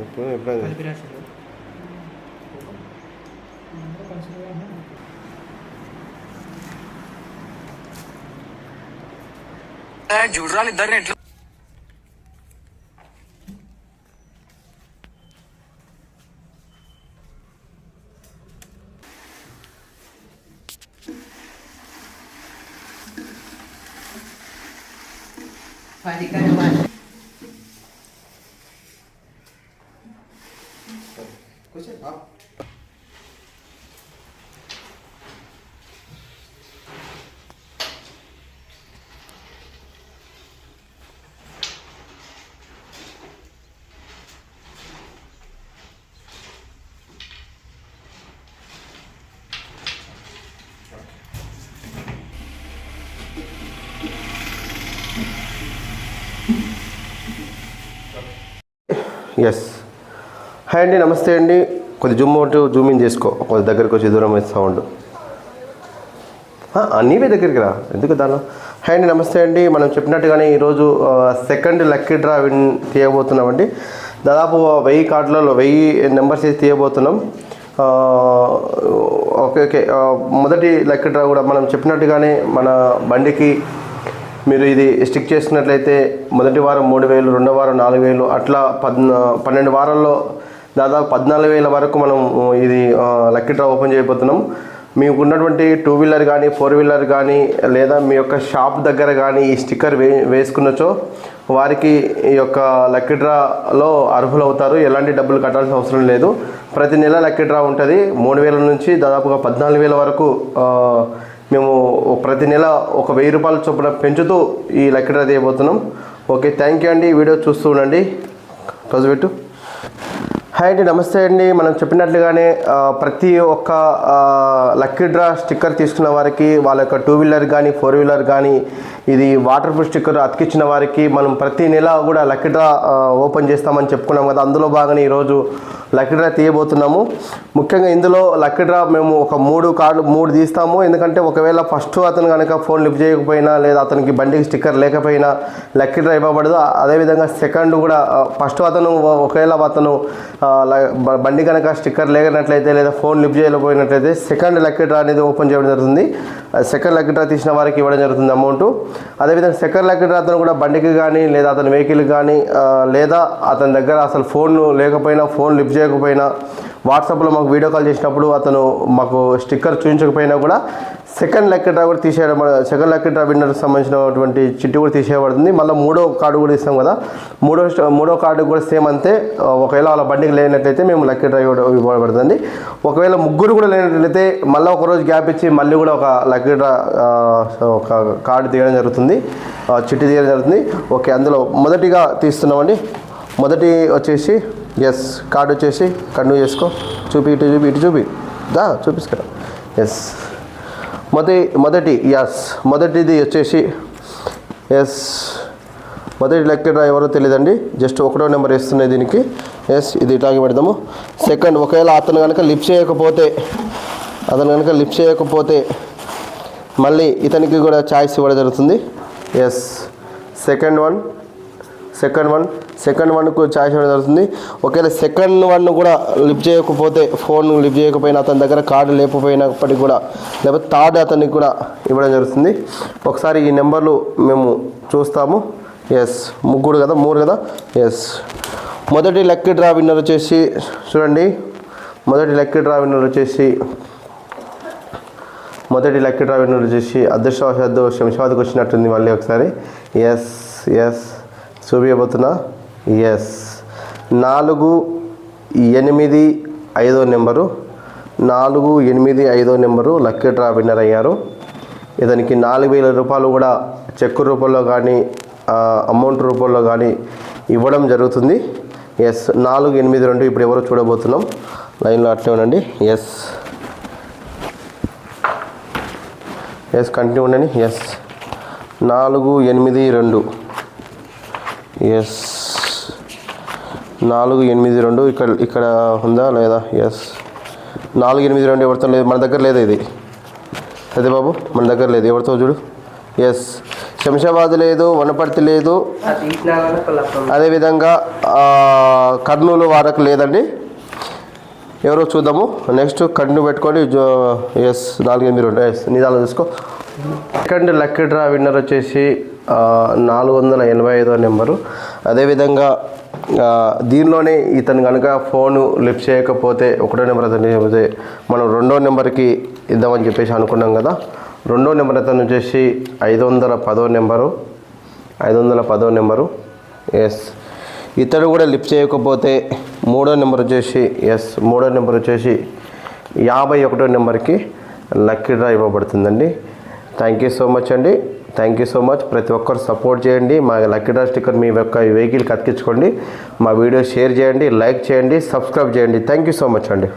ఇప్పుడు ఎప్పుడైనా కలిపి రాశారు చూడరాలు ఇద్దరిని ఎట్లా పది కనవాలి ఎస్ హాయ్ అండి నమస్తే అండి. కొద్ది జూమ్ అవుట్ జూమ్ ఇన్ చేసుకో. కొద్ది దగ్గరికి వచ్చి దూరం అయితే సౌండ్. నీవే దగ్గరికి రా. ఎందుకు దానిలో హాయ్ అండి నమస్తే అండి. మనం చెప్పినట్టుగానే ఈరోజు సెకండ్ లక్కీ డ్రా విన్ తీయబోతున్నామండి. దాదాపు వెయ్యి కార్డులలో వెయ్యి నెంబర్స్ అయితే తీయబోతున్నాం. Okay okay. మొదటి లక్కీ డ్రా కూడా మనం చెప్పినట్టుగానే మన బండికి మీరు ఇది స్టిక్ చేసినట్లయితే మొదటి వారం మూడు వేలు రెండో వారం నాలుగు వేలు అట్లా పద్ పన్నెండు వారాల్లో దాదాపు పద్నాలుగు వేల వరకు మనం ఇది లక్కీ డ్రా ఓపెన్ చేయబోతున్నాం. మీకు ఉన్నటువంటి టూ వీలర్ కానీ ఫోర్ వీలర్ కానీ లేదా మీ యొక్క షాప్ దగ్గర కానీ ఈ స్టిక్కర్ వే వేసుకున్నచో వారికి ఈ యొక్క లక్కీ డ్రాలో అర్హులు అవుతారు ఎలాంటి డబ్బులు కట్టాల్సిన అవసరం లేదు. ప్రతి నెల లక్కీ డ్రా ఉంటుంది. మూడు వేల నుంచి దాదాపుగా పద్నాలుగు వేల వరకు మేము ప్రతి నెల ఒక వెయ్యి రూపాయల చొప్పున పెంచుతూ ఈ లక్కీ డ్రా తీయబోతున్నాం. ఓకే థ్యాంక్ యూ అండి. వీడియో చూస్తూ ఉండండి. రోజు హాయ్ అండి నమస్తే అండి. మనం చెప్పినట్లుగానే ప్రతి ఒక్క లక్కీ డ్రా స్టిక్కర్ తీసుకున్న వారికి వాళ్ళ యొక్క టూ వీలర్ కానీ ఫోర్ వీలర్ కానీ ఇది వాటర్ ప్రూఫ్ స్టిక్కర్ అతికించిన వారికి మనం ప్రతి నెల కూడా లక్కీ డ్రా ఓపెన్ చేస్తామని చెప్పుకున్నాం కదా. అందులో భాగంగా ఈరోజు లక్కీ డ్రా తీయబోతున్నాము. ముఖ్యంగా ఇందులో లక్కీ డ్రా మేము ఒక మూడు కార్డు మూడు తీస్తాము. ఎందుకంటే ఒకవేళ ఫస్ట్ అతను కనుక ఫోన్ లిఫ్ట్ చేయకపోయినా లేదా అతనికి బండికి స్టిక్కర్ లేకపోయినా లక్కీ డ్రా ఇవ్వబడదు. అదేవిధంగా సెకండ్ కూడా ఫస్ట్ అతను ఒకవేళ అతను బండి కనుక స్టిక్కర్ లేనట్లయితే లేదా ఫోన్ లిఫ్ట్ చేయలేకపోయినట్లయితే సెకండ్ లక్కీ డ్రా అనేది ఓపెన్ చేయడం జరుగుతుంది. సెకండ్ లక్కీ డ్రా తీసిన వారికి ఇవ్వడం జరుగుతుంది అమౌంట్. అదేవిధంగా సెకండ్ లక్కీ అతను కూడా బండికి కానీ లేదా అతని వెహికల్ కానీ లేదా అతని దగ్గర అసలు ఫోన్ లేకపోయినా ఫోన్ లిఫ్ట్ చేయకపోయినా వాట్సాప్లో మాకు వీడియో కాల్ చేసినప్పుడు అతను మాకు స్టిక్కర్ చూపించకపోయినా కూడా సెకండ్ లక్కీ డ్రా కూడా తీసేయడం సెకండ్ లక్కీ డ్రా విన్నర్కి సంబంధించినటువంటి చిట్టి కూడా తీసేయబడుతుంది. మళ్ళీ మూడో కార్డు కూడా ఇస్తాం కదా. మూడో మూడో కార్డు కూడా సేమ్ అంతే. ఒకవేళ వాళ్ళ బండికి లేనట్లయితే మేము లక్కీ డ్రా ఇవ్వడం ఇవ్వబడుతుంది. ఒకవేళ ముగ్గురు కూడా లేనట్లయితే మళ్ళీ ఒక రోజు గ్యాప్ ఇచ్చి మళ్ళీ కూడా ఒక లక్కీ డ్రా ఒక కార్డు తీయడం జరుగుతుంది. చిట్టి తీయడం జరుగుతుంది. ఓకే అందులో మొదటిగా తీస్తున్నామండి. మొదటి వచ్చేసి ఎస్ కార్డు వచ్చేసి కంటిన్యూ చేసుకో. చూపి ఇటు చూపి ఇటు చూపి. దా చూపిస్తారా ఎస్ మొదటి మొదటి ఎస్ మొదటిది వచ్చేసి ఎస్ మొదటి లెక్చర్ ఎవరో తెలియదండి జస్ట్ ఒకటో నెంబర్ వేస్తున్నాయి దీనికి. ఎస్ ఇది ఇట్లాగే పెడదాము. సెకండ్ ఒకవేళ అతను కనుక లిఫ్ట్ చేయకపోతే అతను కనుక లిఫ్ట్ చేయకపోతే మళ్ళీ ఇతనికి కూడా ఛాయిస్ ఇవ్వడం జరుగుతుంది. Yes second one second one second వన్కు charge ఇవ్వడం జరుగుతుంది. ఒకవేళ సెకండ్ వన్ కూడా లిఫ్ట్ చేయకపోతే ఫోన్ లిఫ్ట్ చేయకపోయినా అతని దగ్గర కార్డు లేకపోయినప్పటికీ కూడా లేకపోతే థర్డ్ అతనికి కూడా ఇవ్వడం జరుగుతుంది. ఒకసారి ఈ నెంబర్లు మేము చూస్తాము. ఎస్ ముగ్గురు కదా మూడు కదా? ఎస్ మొదటి లక్కీ డ్రా విన్నర్ వచ్చేసి చూడండి. మొదటి లక్కీ డ్రా విన్నర్ వచ్చేసి మొదటి లక్కీ డ్రా విన్నర్ వచ్చేసి అదృష్టవశాత్తు శంషాబాద్కి వచ్చినట్టుంది మళ్ళీ ఒకసారి. ఎస్ ఎస్ చూపించబోతున్నా ఎస్ నాలుగు ఎనిమిది ఐదో నెంబరు. నాలుగు ఎనిమిది ఐదో నెంబరు లక్కీ డ్రా విన్నర్ అయ్యారు. ఇతనికి నాలుగు వేల రూపాయలు కూడా చెక్కు రూపంలో కానీ అమౌంట్ రూపంలో కానీ ఇవ్వడం జరుగుతుంది. ఎస్ నాలుగు ఎనిమిది రెండు ఇప్పుడు ఎవరో చూడబోతున్నాం? లైన్లో అట్లే ఉండండి. ఎస్ ఎస్ కంటిన్యూ ఉండండి. ఎస్ నాలుగు ఎనిమిది రెండు. ఎస్ నాలుగు ఎనిమిది రెండు ఇక్కడ ఇక్కడ ఉందా లేదా? ఎస్ నాలుగు ఎనిమిది రెండు ఎవరితో లేదు? మన దగ్గర లేదు ఇది? అదే బాబు మన దగ్గర లేదు. ఎవరితో చూడు? ఎస్ శంషాబాద్ లేదు వనపర్తి లేదు. అదేవిధంగా కర్నూలు వారకు లేదండి. ఎవరో చూద్దాము. నెక్స్ట్ కన్ను పెట్టుకొని జో ఎస్ నాలుగు ఎనిమిది రెండు. ఎస్ నిదాలు చూసుకో. సెకండ్ లక్కీ డ్రా విన్నర్ వచ్చేసి నాలుగు వందల ఎనభై ఐదో నెంబరు. అదేవిధంగా దీనిలోనే ఇతను కనుక ఫోను లిఫ్ట్ చేయకపోతే ఒకటో నెంబర్ అతను చేయకపోతే మనం రెండో నెంబర్కి ఇద్దామని చెప్పేసి అనుకున్నాం కదా. రెండో నెంబర్ అతను వచ్చేసి ఐదు వందల పదో నెంబరు. ఐదు వందల పదో నెంబరు. ఎస్ ఇతడు కూడా లిఫ్ట్ చేయకపోతే మూడో నెంబర్ వచ్చేసి ఎస్ మూడో నెంబర్ వచ్చేసి యాభై ఒకటో నెంబర్కి లక్కీ డ్రా ఇవ్వబడుతుందండి. థ్యాంక్ యూ సో మచ్ అండి. థ్యాంక్ యూ సో మచ్ ప్రతి ఒక్కరు సపోర్ట్ చేయండి. మా లక్కీ డ్రా స్టిక్కర్ మీ యొక్క వెహికల్కి అతికించుకోండి. మా వీడియో షేర్ చేయండి లైక్ చేయండి సబ్స్క్రైబ్ చేయండి. థ్యాంక్ యూ సో మచ్ అండి.